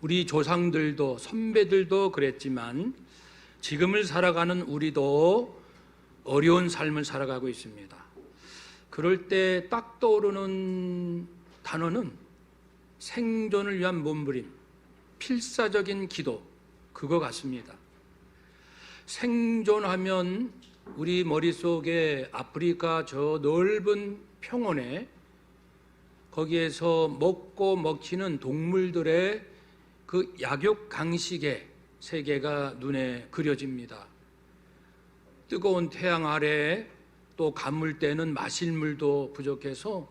우리 조상들도 선배들도 그랬지만 지금을 살아가는 우리도 어려운 삶을 살아가고 있습니다. 그럴 때 딱 떠오르는 단어는 생존을 위한 몸부림, 필사적인 기도, 그거 같습니다. 생존하면 우리 머릿속에 아프리카 저 넓은 평원에 거기에서 먹고 먹히는 동물들의 그 약육 강식의 세계가 눈에 그려집니다. 뜨거운 태양 아래 또 가물 때는 마실 물도 부족해서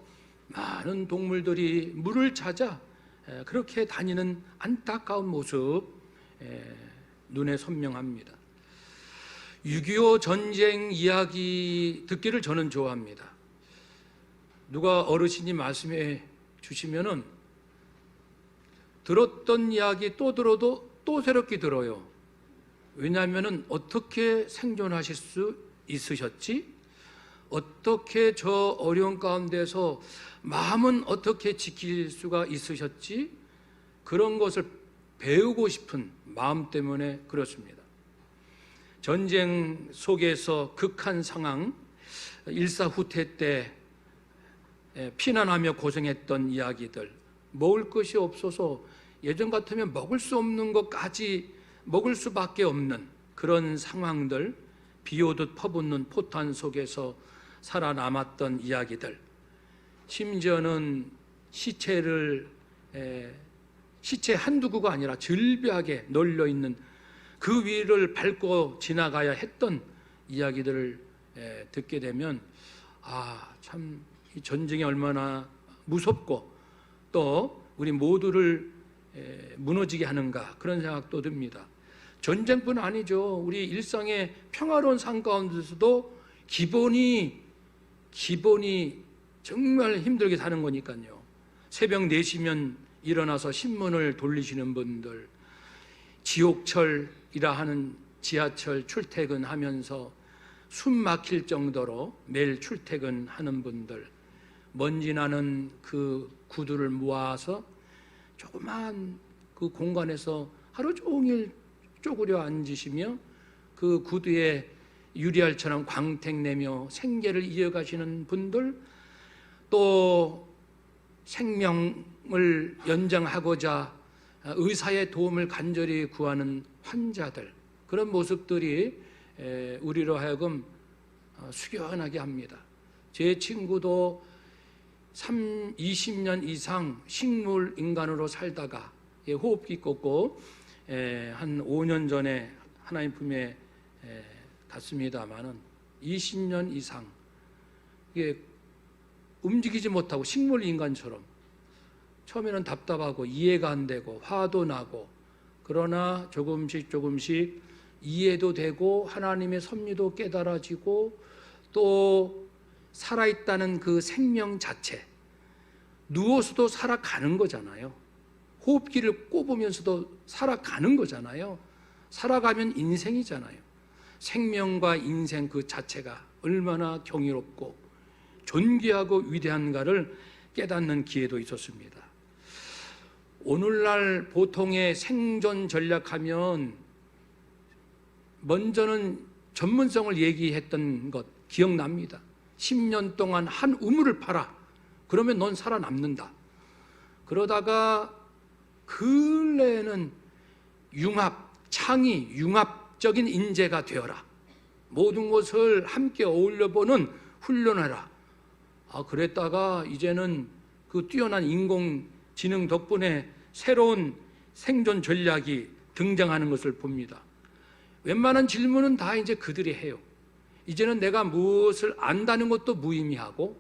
많은 동물들이 물을 찾아 에, 그렇게 다니는 안타까운 모습 에, 눈에 선명합니다. 6.25 전쟁 이야기 듣기를 저는 좋아합니다. 누가 어르신이 말씀해 주시면은 들었던 이야기 또 들어도 또 새롭게 들어요. 왜냐하면은 어떻게 생존하실 수 있으셨지? 어떻게 저 어려운 가운데서 마음은 어떻게 지킬 수가 있으셨지? 그런 것을 배우고 싶은 마음 때문에 그렇습니다. 전쟁 속에서 극한 상황, 일사후퇴 때 피난하며 고생했던 이야기들, 먹을 것이 없어서 예전 같으면 먹을 수 없는 것까지 먹을 수밖에 없는 그런 상황들, 비 오듯 퍼붓는 포탄 속에서 살아남았던 이야기들, 심지어는 시체를 에, 시체 한두 구가 아니라 절벽에 널려 있는 그 위를 밟고 지나가야 했던 이야기들을 에, 듣게 되면 아 참 전쟁이 얼마나 무섭고 또 우리 모두를 에, 무너지게 하는가 그런 생각도 듭니다. 전쟁뿐 아니죠. 우리 일상의 평화로운 삶 가운데서도 기본이 기본이 정말 힘들게 사는 거니까요. 새벽 4시면 일어나서 신문을 돌리시는 분들, 지옥철이라 하는 지하철 출퇴근하면서 숨 막힐 정도로 매일 출퇴근하는 분들, 먼지 나는 그 구두를 모아서 조그만 그 공간에서 하루 종일 쪼그려 앉으시며 그 구두에 유리알처럼 광택 내며 생계를 이어가시는 분들 또 생명을 연장하고자 의사의 도움을 간절히 구하는 환자들 그런 모습들이 에, 우리로 하여금 어, 숙연하게 합니다. 제 친구도 3, 20년 이상 식물 인간으로 살다가 예, 호흡기 꽂고 에, 한 5년 전에 하나님 품에 에, 갔습니다마는 20년 이상 이게 움직이지 못하고 식물 인간처럼 처음에는 답답하고 이해가 안 되고 화도 나고 그러나 조금씩 조금씩 이해도 되고 하나님의 섭리도 깨달아지고 또 살아있다는 그 생명 자체 누워서도 살아가는 거잖아요. 호흡기를 꼽으면서도 살아가는 거잖아요. 살아가면 인생이잖아요. 생명과 인생 그 자체가 얼마나 경이롭고 존귀하고 위대한가를 깨닫는 기회도 있었습니다. 오늘날 보통의 생존 전략하면 먼저는 전문성을 얘기했던 것 기억납니다. 10년 동안 한 우물을 팔아. 그러면 넌 살아남는다. 그러다가 근래에는 융합, 창의, 융합적인 인재가 되어라. 모든 것을 함께 어울려 보는 훈련해라. 아, 그랬다가 이제는 그 뛰어난 인공지능 덕분에 새로운 생존 전략이 등장하는 것을 봅니다. 웬만한 질문은 다 이제 그들이 해요. 이제는 내가 무엇을 안다는 것도 무의미하고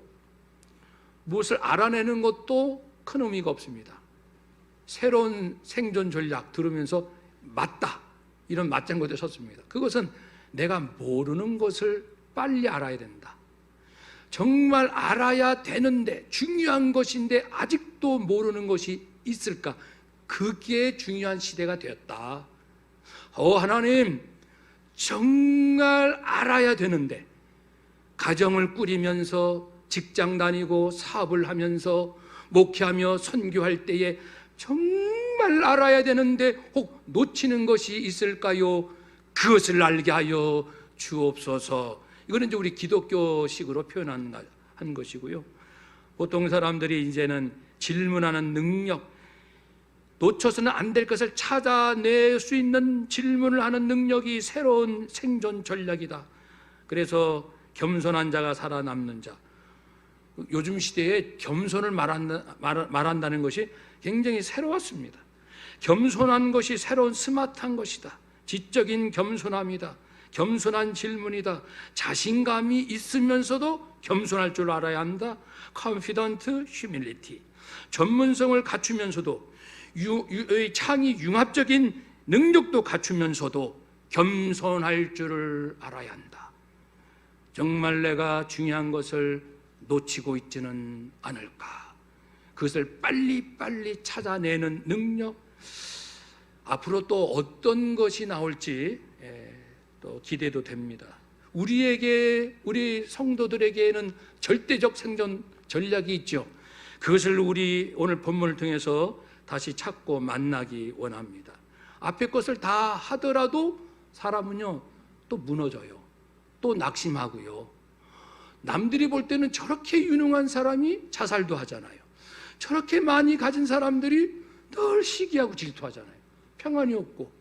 무엇을 알아내는 것도 큰 의미가 없습니다. 새로운 생존 전략 들으면서 맞다. 이런 맞장구에 섰습니다. 그것은 내가 모르는 것을 빨리 알아야 된다. 정말 알아야 되는데 중요한 것인데 아직도 모르는 것이 있을까? 그게 중요한 시대가 되었다. 어, 하나님, 정말 알아야 되는데, 가정을 꾸리면서 직장 다니고 사업을 하면서 목회하며 선교할 때에 정말 알아야 되는데 혹 놓치는 것이 있을까요? 그것을 알게 하여 주옵소서. 이거는 이제 우리 기독교식으로 표현한 것이고요. 보통 사람들이 이제는 질문하는 능력, 놓쳐서는 안 될 것을 찾아낼 수 있는 질문을 하는 능력이 새로운 생존 전략이다. 그래서 겸손한 자가 살아남는 자. 요즘 시대에 겸손을 말한다, 말, 말한다는 것이 굉장히 새로웠습니다. 겸손한 것이 새로운 스마트한 것이다. 지적인 겸손함이다. 겸손한 질문이다. 자신감이 있으면서도 겸손할 줄 알아야 한다. confident humility. 전문성을 갖추면서도 의 창의 융합적인 능력도 갖추면서도 겸손할 줄을 알아야 한다. 정말 내가 중요한 것을 놓치고 있지는 않을까. 그것을 빨리빨리 찾아내는 능력. 앞으로 또 어떤 것이 나올지 예, 또 기대도 됩니다. 우리에게, 우리 성도들에게는 절대적 생존 전략이 있죠. 그것을 우리 오늘 본문을 통해서 다시 찾고 만나기 원합니다. 앞에 것을 다 하더라도 사람은요, 또 무너져요. 또 낙심하고요. 남들이 볼 때는 저렇게 유능한 사람이 자살도 하잖아요. 저렇게 많이 가진 사람들이 늘 시기하고 질투하잖아요. 평안이 없고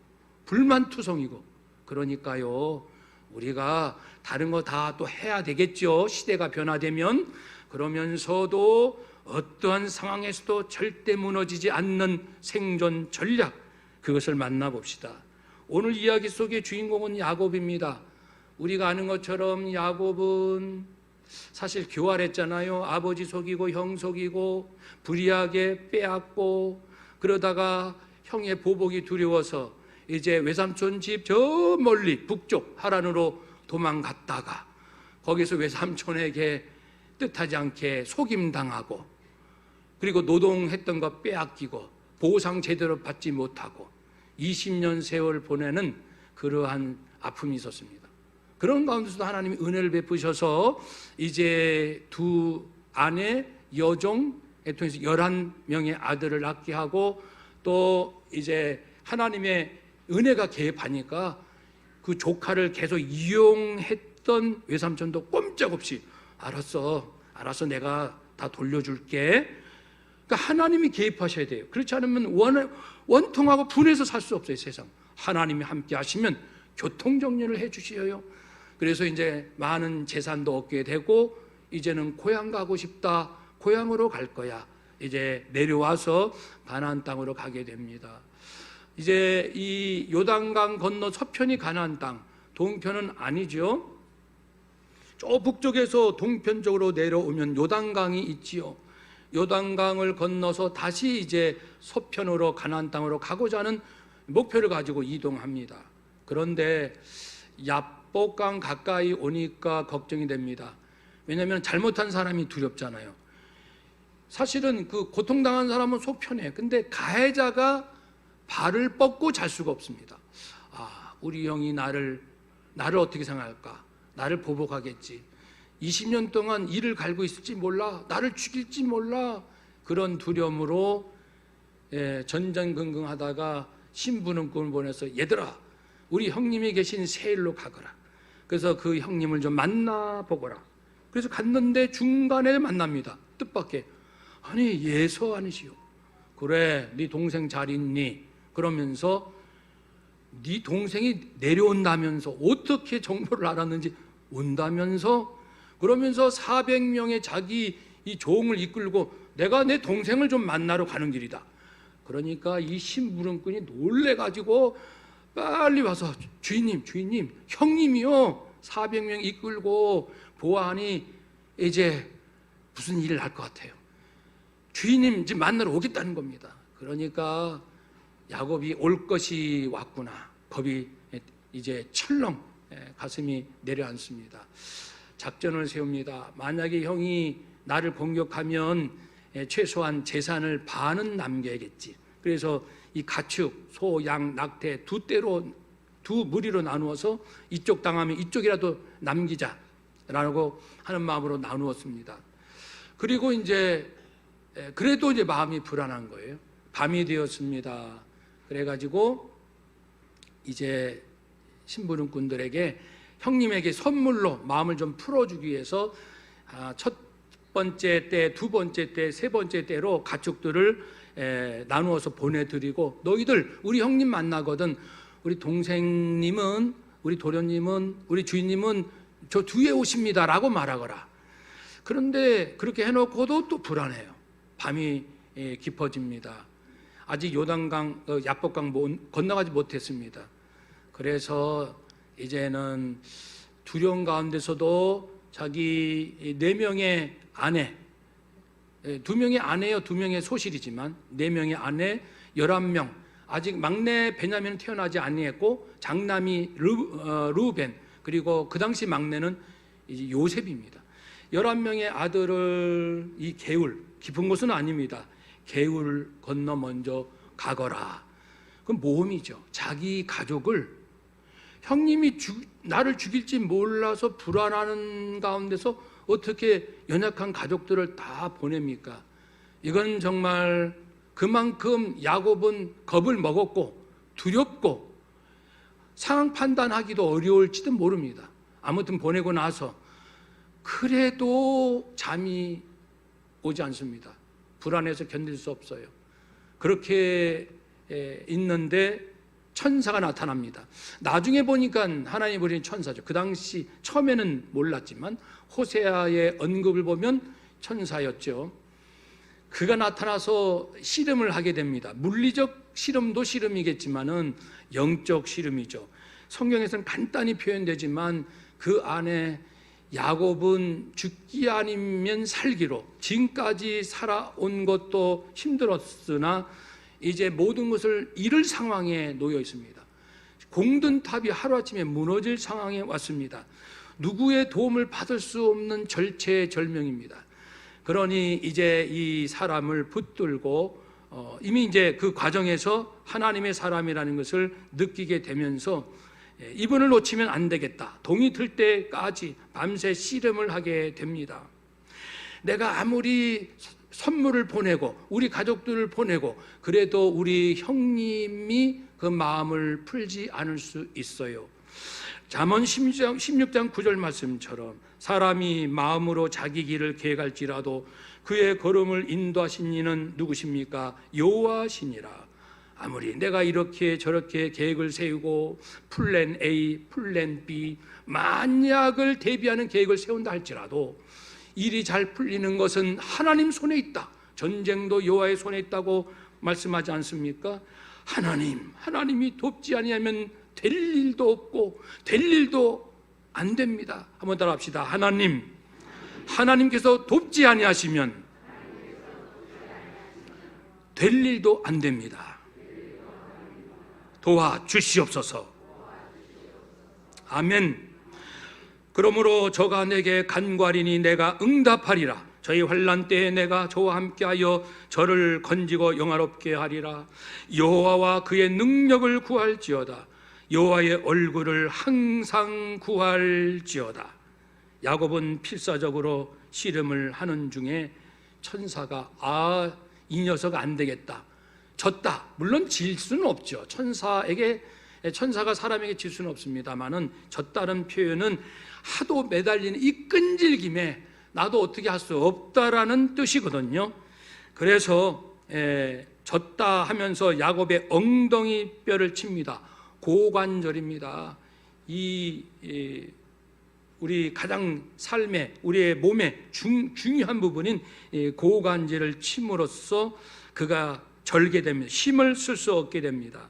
불만투성이고 그러니까요. 우리가 다른 거 다 또 해야 되겠죠. 시대가 변화되면 그러면서도 어떠한 상황에서도 절대 무너지지 않는 생존 전략 그것을 만나봅시다. 오늘 이야기 속의 주인공은 야곱입니다. 우리가 아는 것처럼 야곱은 사실 교활했잖아요. 아버지 속이고 형 속이고 불의하게 빼앗고 그러다가 형의 보복이 두려워서 이제 외삼촌 집 저 멀리 북쪽 하란으로 도망갔다가 거기서 외삼촌에게 뜻하지 않게 속임당하고 그리고 노동했던 거 빼앗기고 보상 제대로 받지 못하고 20년 세월 보내는 그러한 아픔이 있었습니다. 그런 가운데서도 하나님이 은혜를 베푸셔서 이제 두 아내 여종에 통해서 11명의 아들을 낳게 하고 또 이제 하나님의 은혜가 개입하니까 그 조카를 계속 이용했던 외삼촌도 꼼짝없이 알았어, 알았어, 내가 다 돌려줄게. 그러니까 하나님이 개입하셔야 돼요. 그렇지 않으면 원, 원통하고 분해서 살 수 없어요, 세상. 하나님이 함께 하시면 교통정리를 해 주셔요. 그래서 이제 많은 재산도 얻게 되고, 이제는 고향 가고 싶다. 고향으로 갈 거야. 이제 내려와서 가나안 땅으로 가게 됩니다. 이제 이 요단강 건너 서편이 가나안 땅, 동편은 아니죠. 저 북쪽에서 동편 쪽으로 내려오면 요단강이 있지요. 요단강을 건너서 다시 이제 서편으로 가나안 땅으로 가고자 하는 목표를 가지고 이동합니다. 그런데 야복강 가까이 오니까 걱정이 됩니다. 왜냐하면 잘못한 사람이 두렵잖아요. 사실은 그 고통당한 사람은 속편해. 근데 가해자가 발을 뻗고 잘 수가 없습니다. 아, 우리 형이 나를 나를 어떻게 생각할까? 나를 보복하겠지. 20년 동안 이를 갈고 있을지 몰라. 나를 죽일지 몰라. 그런 두려움으로 예, 전전긍긍하다가 신부는 꿈을 보내서 얘들아, 우리 형님이 계신 세일로 가거라. 그래서 그 형님을 좀 만나 보거라. 그래서 갔는데 중간에 만납니다. 뜻밖의 아니 예서 아니시오. 그래, 네 동생 잘 있니? 그러면서 네 동생이 내려온다면서 어떻게 정보를 알았는지 온다면서 그러면서 400명의 자기 이 종을 이끌고 내가 내 동생을 좀 만나러 가는 길이다. 그러니까 이 심부름꾼이 놀래 가지고 빨리 와서 주인님, 주인님, 형님이요. 400명 이끌고 보아하니 이제 무슨 일을 할 것 같아요. 주인님 이제 만나러 오겠다는 겁니다. 그러니까 야곱이 올 것이 왔구나. 겁이 이제 철렁 예, 가슴이 내려앉습니다. 작전을 세웁니다. 만약에 형이 나를 공격하면 예, 최소한 재산을 반은 남겨야겠지. 그래서 이 가축, 소, 양, 낙태 두 대로 두 무리로 나누어서 이쪽 당하면 이쪽이라도 남기자라고 하는 마음으로 나누었습니다. 그리고 이제 에, 그래도 이제 마음이 불안한 거예요. 밤이 되었습니다. 그래가지고 이제 심부름꾼들에게 형님에게 선물로 마음을 좀 풀어주기 위해서 아, 첫 번째 때, 두 번째 때, 세 번째 때로 가축들을 에, 나누어서 보내드리고 너희들 우리 형님 만나거든 우리 동생님은 우리 도련님은 우리 주인님은 저 뒤에 오십니다라고 말하거라. 그런데 그렇게 해놓고도 또 불안해요. 밤이 예, 깊어집니다. 아직 요단강, 어, 못- 건너가지 못했습니다. 그래서 이제는 두려운 가운데서도 자기 이네 명의 아내, 예, 두 명의 아내요, 두 명의 소실이지만 네 명의 아내, 열한 명 아직 막내 베냐민은 태어나지 아니했고 장남이 루, 어, 루벤 그리고 그 당시 막내는 이제 요셉입니다. 열한 명의 아들을 이 개울 깊은 곳은 아닙니다. 개울 건너 먼저 가거라. 그건 모험이죠. 자기 가족을 형님이 죽- 나를 죽일지 몰라서 불안하는 가운데서 어떻게 연약한 가족들을 다 보냅니까? 이건 정말 그만큼 야곱은 겁을 먹었고 두렵고 상황 판단하기도 어려울지도 모릅니다. 아무튼 보내고 나서 그래도 잠이 오지 않습니다. 불안해서 견딜 수 없어요. 그렇게 에, 있는데 천사가 나타납니다. 나중에 보니까 하나님 보신 천사죠. 그 당시 처음에는 몰랐지만 호세아의 언급을 보면 천사였죠. 그가 나타나서 씨름을 하게 됩니다. 물리적 씨름도 씨름이겠지만은 영적 씨름이죠. 성경에서는 간단히 표현되지만 그 안에 야곱은 죽기 아니면 살기로 지금까지 살아온 것도 힘들었으나 이제 모든 것을 잃을 상황에 놓여 있습니다. 공든 탑이 하루아침에 무너질 상황에 왔습니다. 누구의 도움을 받을 수 없는 절체절명입니다. 그러니 이제 이 사람을 붙들고 어, 이미 이제 그 과정에서 하나님의 사람이라는 것을 느끼게 되면서 예, 이분을 놓치면 안 되겠다. 동이 들 때까지 밤새 씨름을 하게 됩니다. 내가 아무리 선물을 보내고 우리 가족들을 보내고 그래도 우리 형님이 그 마음을 풀지 않을 수 있어요. 잠언 16장, 16장 9절 말씀처럼 사람이 마음으로 자기 길을 계획할지라도 그의 걸음을 인도하신 이는 누구십니까? 여호와시니라. 아무리 내가 이렇게 저렇게 계획을 세우고 플랜 A, 플랜 B 만약을 대비하는 계획을 세운다 할지라도 일이 잘 풀리는 것은 하나님 손에 있다. 전쟁도 여호와의 손에 있다고 말씀하지 않습니까? 하나님, 하나님이 돕지 아니하면 될 일도 없고 될 일도 안 됩니다. 한번 따라 합시다. 하나님, 하나님께서 돕지 아니하시면 될 일도 안 됩니다. 도와 주시옵소서. 아멘. 그러므로 저가 내게 간과리니 내가 응답하리라. 저희 환란 때에 내가 저와 함께하여 저를 건지고 영화롭게 하리라. 여호와와 그의 능력을 구할지어다. 여호와의 얼굴을 항상 구할지어다. 야곱은 필사적으로 씨름을 하는 중에 천사가 아 이 녀석 안 되겠다. 졌다. 물론 질 수는 없죠. 천사에게 천사가 사람에게 질 수는 없습니다만은 졌다는 표현은 하도 매달리는 이 끈질김에 나도 어떻게 할 수 없다라는 뜻이거든요. 그래서 에, 졌다 하면서 야곱의 엉덩이 뼈를 칩니다. 고관절입니다. 이, 이 우리 가장 삶에 우리의 몸의 중, 중요한 부분인 이 고관절을 침으로써 그가 절게 됩니다. 힘을 쓸 수 없게 됩니다.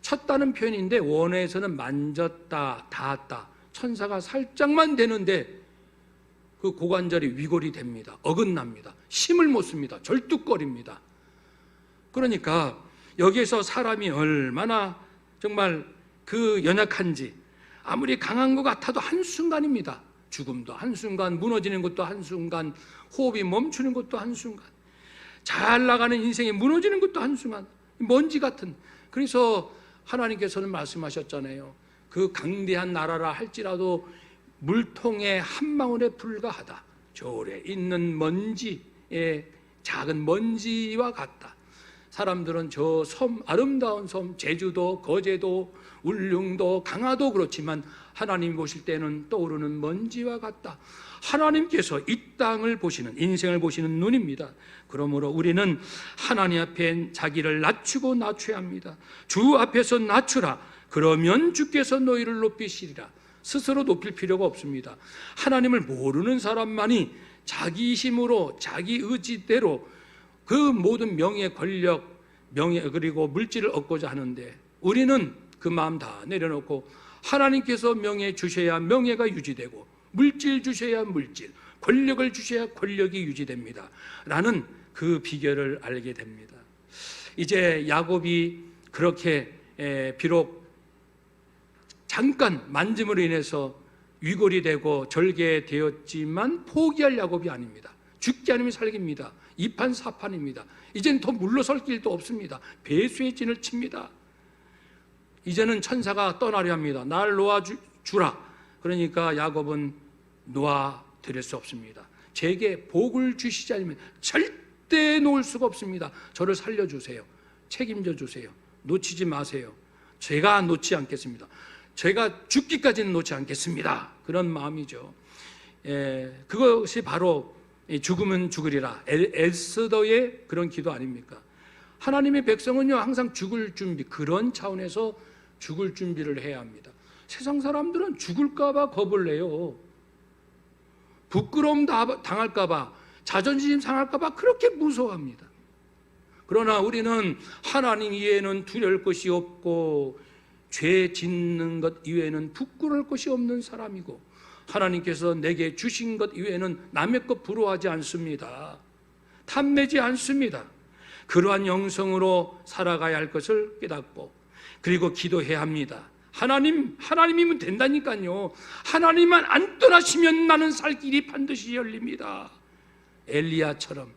쳤다는 표현인데 원어에서는 만졌다, 닿았다. 천사가 살짝만 되는데 그 고관절이 위골이 됩니다. 어긋납니다. 힘을 못 씁니다. 절뚝거립니다. 그러니까 여기에서 사람이 얼마나 정말 그 연약한지 아무리 강한 것 같아도 한순간입니다. 죽음도 한순간, 무너지는 것도 한순간, 호흡이 멈추는 것도 한순간, 잘 나가는 인생이 무너지는 것도 한순간, 먼지 같은. 그래서 하나님께서는 말씀하셨잖아요. 그 강대한 나라라 할지라도 물통의 한 방울에 불과하다. 저울에 있는 먼지의 작은 먼지와 같다. 사람들은 저 섬, 아름다운 섬, 제주도, 거제도, 울릉도, 강화도 그렇지만 하나님 보실 때는 떠오르는 먼지와 같다. 하나님께서 이 땅을 보시는, 인생을 보시는 눈입니다. 그러므로 우리는 하나님 앞에 자기를 낮추고 낮춰야 합니다. 주 앞에서 낮추라. 그러면 주께서 너희를 높이시리라. 스스로 높일 필요가 없습니다. 하나님을 모르는 사람만이 자기 힘으로 자기 의지대로 그 모든 명예, 권력, 명예 그리고 물질을 얻고자 하는데 우리는 그 마음 다 내려놓고 하나님께서 명예 주셔야 명예가 유지되고 물질 주셔야 물질, 권력을 주셔야 권력이 유지됩니다. 라는 그 비결을 알게 됩니다. 이제 야곱이 그렇게 에, 비록 잠깐 만짐으로 인해서 위골이 되고 절개되었지만 포기할 야곱이 아닙니다. 죽지 않으면 살깁니다. 이판 사판입니다. 이젠 더 물러설 길도 없습니다. 배수의 진을 칩니다. 이제는 천사가 떠나려 합니다. 날 놓아 주, 주라. 그러니까 야곱은 놓아 드릴 수 없습니다. 제게 복을 주시지 않으면 절대 놓을 수가 없습니다. 저를 살려 주세요. 책임져 주세요. 놓치지 마세요. 제가 놓지 않겠습니다. 제가 죽기까지는 놓지 않겠습니다. 그런 마음이죠. 에, 그것이 바로 이 죽으면 죽으리라. 엘, 엘스더의 그런 기도 아닙니까? 하나님의 백성은요, 항상 죽을 준비, 그런 차원에서 죽을 준비를 해야 합니다. 세상 사람들은 죽을까봐 겁을 내요. 부끄러움 다- 당할까봐, 자존심 상할까봐 그렇게 무서워합니다. 그러나 우리는 하나님 이외에는 두려울 것이 없고, 죄 짓는 것 이외에는 부끄러울 것이 없는 사람이고, 하나님께서 내게 주신 것 이외에는 남의 것 부러워하지 않습니다. 탐내지 않습니다. 그러한 영성으로 살아가야 할 것을 깨닫고 그리고 기도해야 합니다. 하나님, 하나님이면 된다니까요. 하나님만 안 떠나시면 나는 살 길이 반드시 열립니다. 엘리야처럼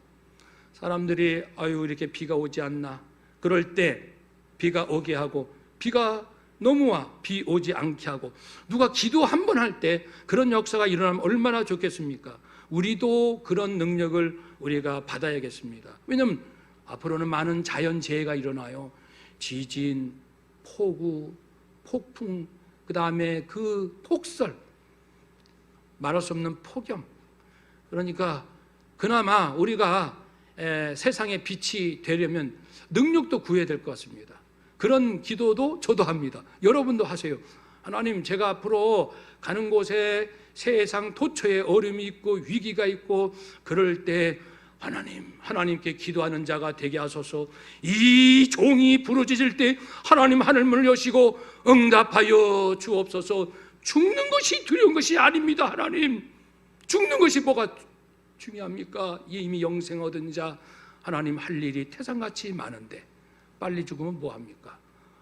사람들이 아유 이렇게 비가 오지 않나 그럴 때 비가 오게 하고 비가 너무 와비 오지 않게 하고 누가 기도 한 번 할 때 그런 역사가 일어나면 얼마나 좋겠습니까? 우리도 그런 능력을 우리가 받아야겠습니다. 왜냐하면 앞으로는 많은 자연 재해가 일어나요. 지진, 폭우, 폭풍, 그 다음에 그 폭설, 말할 수 없는 폭염. 그러니까 그나마 우리가 에, 세상의 빛이 되려면 능력도 구해야 될 것 같습니다. 그런 기도도 저도 합니다. 여러분도 하세요. 하나님, 제가 앞으로 가는 곳에 세상 도처에 어려움이 있고 위기가 있고 그럴 때 하나님, 하나님께 기도하는 자가 되게 하소서. 이 종이 부러지질 때 하나님 하늘문을 여시고 응답하여 주옵소서. 죽는 것이 두려운 것이 아닙니다, 하나님. 죽는 것이 뭐가 중요합니까? 이미 영생 얻은 자 하나님 할 일이 태산같이 많은데 빨리 죽으면 뭐 합니까?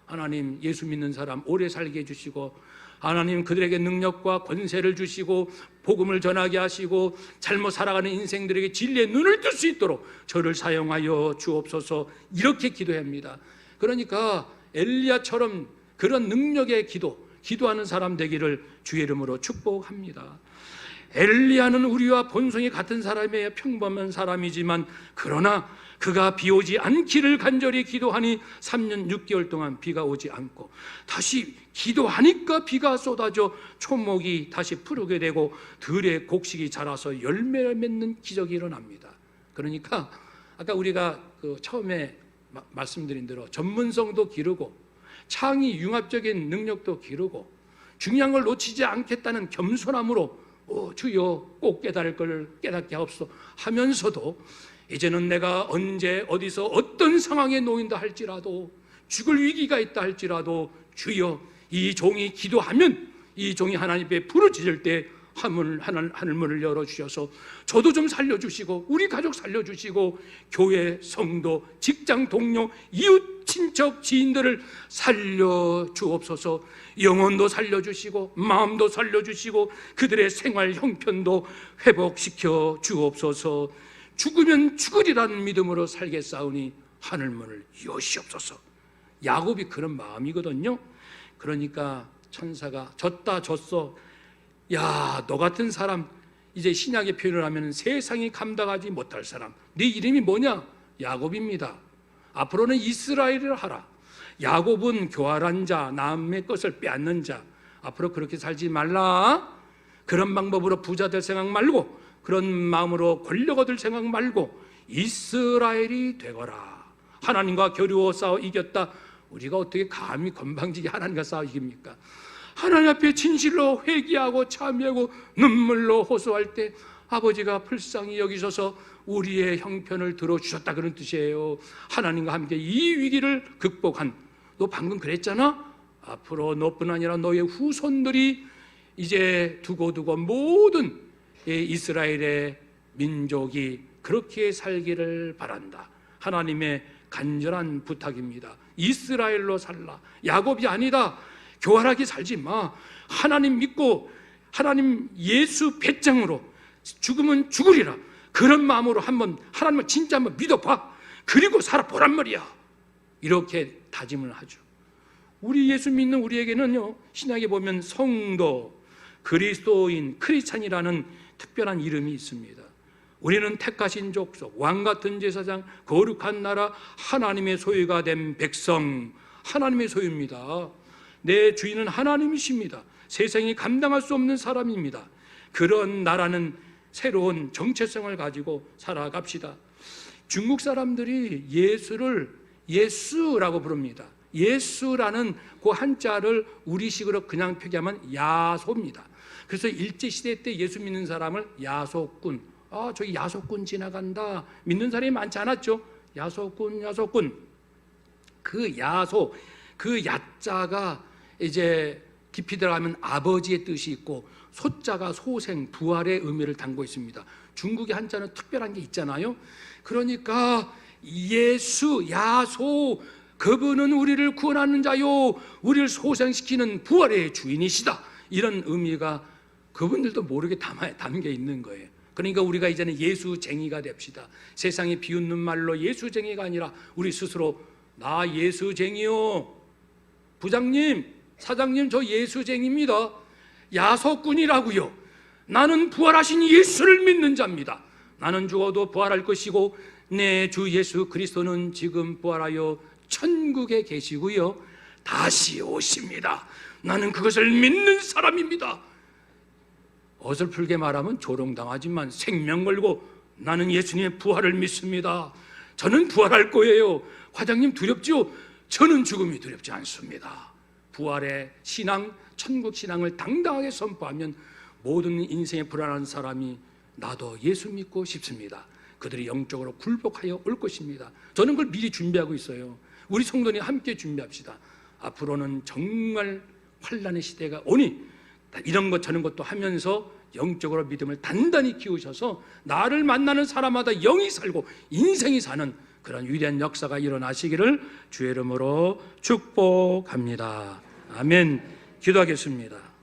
하나님 예수 믿는 사람 오래 살게 해주시고 하나님 그들에게 능력과 권세를 주시고 복음을 전하게 하시고 잘못 살아가는 인생들에게 진리의 눈을 뜰 수 있도록 저를 사용하여 주옵소서 이렇게 기도해야 합니다. 그러니까 엘리야처럼 그런 능력의 기도, 기도하는 사람 되기를 주의 이름으로 축복합니다. 엘리야는 우리와 본성이 같은 사람이에요. 평범한 사람이지만 그러나 그가 비 오지 않기를 간절히 기도하니 3년 6개월 동안 비가 오지 않고 다시 기도하니까 비가 쏟아져 초목이 다시 푸르게 되고 들에 곡식이 자라서 열매를 맺는 기적이 일어납니다. 그러니까 아까 우리가 그 처음에 마- 말씀드린 대로 전문성도 기르고 창의 융합적인 능력도 기르고 중요한 걸 놓치지 않겠다는 겸손함으로 오, 주여 꼭 깨달을 걸 깨닫게 하옵소서 하면서도 이제는 내가 언제 어디서 어떤 상황에 놓인다 할지라도 죽을 위기가 있다 할지라도 주여 이 종이 기도하면 이 종이 하나님 앞에 부르짖을 때 하늘 하늘 하늘문을 열어 주셔서 저도 좀 살려 주시고 우리 가족 살려 주시고 교회 성도 직장 동료 이웃 친척 지인들을 살려 주옵소서. 영혼도 살려 주시고 마음도 살려 주시고 그들의 생활 형편도 회복시켜 주옵소서. 죽으면 죽으리라는 믿음으로 살겠사오니 하늘문을 여시옵소서. 야곱이 그런 마음이거든요. 그러니까 천사가 졌다 졌어 야, 너 같은 사람 이제 신약의 표현을 하면 세상이 감당하지 못할 사람. 네 이름이 뭐냐? 야곱입니다. 앞으로는 이스라엘을 하라. 야곱은 교활한 자, 남의 것을 빼앗는 자. 앞으로 그렇게 살지 말라. 그런 방법으로 부자 될 생각 말고 그런 마음으로 권력 얻을 생각 말고 이스라엘이 되거라. 하나님과 겨루어 싸워 이겼다. 우리가 어떻게 감히 건방지게 하나님과 싸워 이깁니까? 하나님 앞에 진실로 회개하고 참여하고 눈물로 호소할 때 아버지가 불쌍히 여기셔서 우리의 형편을 들어주셨다 그런 뜻이에요. 하나님과 함께 이 위기를 극복한 너 방금 그랬잖아. 앞으로 너뿐 아니라 너의 후손들이 이제 두고두고 모든 이 이스라엘의 민족이 그렇게 살기를 바란다. 하나님의 간절한 부탁입니다. 이스라엘로 살라. 야곱이 아니다. 교활하게 살지 마. 하나님 믿고 하나님 예수 배짱으로 죽으면 죽으리라. 그런 마음으로 한번 하나님을 진짜 한번 믿어봐. 그리고 살아보란 말이야. 이렇게 다짐을 하죠. 우리 예수 믿는 우리에게는요 신약에 보면 성도, 그리스도인, 크리스찬이라는 특별한 이름이 있습니다. 우리는 택하신 족속, 왕 같은 제사장, 거룩한 나라, 하나님의 소유가 된 백성, 하나님의 소유입니다. 내 주인은 하나님이십니다. 세상이 감당할 수 없는 사람입니다. 그런 나라는 새로운 정체성을 가지고 살아갑시다. 중국 사람들이 예수를 예수라고 부릅니다. 예수라는 그 한자를 우리식으로 그냥 표기하면 야소입니다. 그래서 일제 시대 때 예수 믿는 사람을 야소꾼, 아 저기 야소꾼 지나간다 믿는 사람이 많지 않았죠. 야소꾼, 야소꾼. 그 야소, 그 야자가 이제 깊이 들어가면 아버지의 뜻이 있고 소자가 소생, 부활의 의미를 담고 있습니다. 중국의 한자는 특별한 게 있잖아요. 그러니까 예수, 야소, 그분은 우리를 구원하는 자요, 우리를 소생시키는 부활의 주인이시다. 이런 의미가 그분들도 모르게 담아, 담겨 있는 거예요. 그러니까 우리가 이제는 예수쟁이가 됩시다. 세상에 비웃는 말로 예수쟁이가 아니라 우리 스스로 나 예수쟁이요. 부장님, 사장님 저 예수쟁입니다. 야소꾼이라고요. 나는 부활하신 예수를 믿는 자입니다. 나는 죽어도 부활할 것이고 내 주 예수 그리스도는 지금 부활하여 천국에 계시고요. 다시 오십니다. 나는 그것을 믿는 사람입니다. 어설프게 말하면 조롱당하지만 생명 걸고 나는 예수님의 부활을 믿습니다. 저는 부활할 거예요. 과장님 두렵죠? 저는 죽음이 두렵지 않습니다. 부활의 신앙, 천국 신앙을 당당하게 선포하면 모든 인생에 불안한 사람이 나도 예수 믿고 싶습니다. 그들이 영적으로 굴복하여 올 것입니다. 저는 그걸 미리 준비하고 있어요. 우리 성도님 함께 준비합시다. 앞으로는 정말 환란의 시대가 오니 이런 것 저런 것도 하면서 영적으로 믿음을 단단히 키우셔서 나를 만나는 사람마다 영이 살고 인생이 사는 그런 위대한 역사가 일어나시기를 주의 이름으로 축복합니다. 아멘. 기도하겠습니다.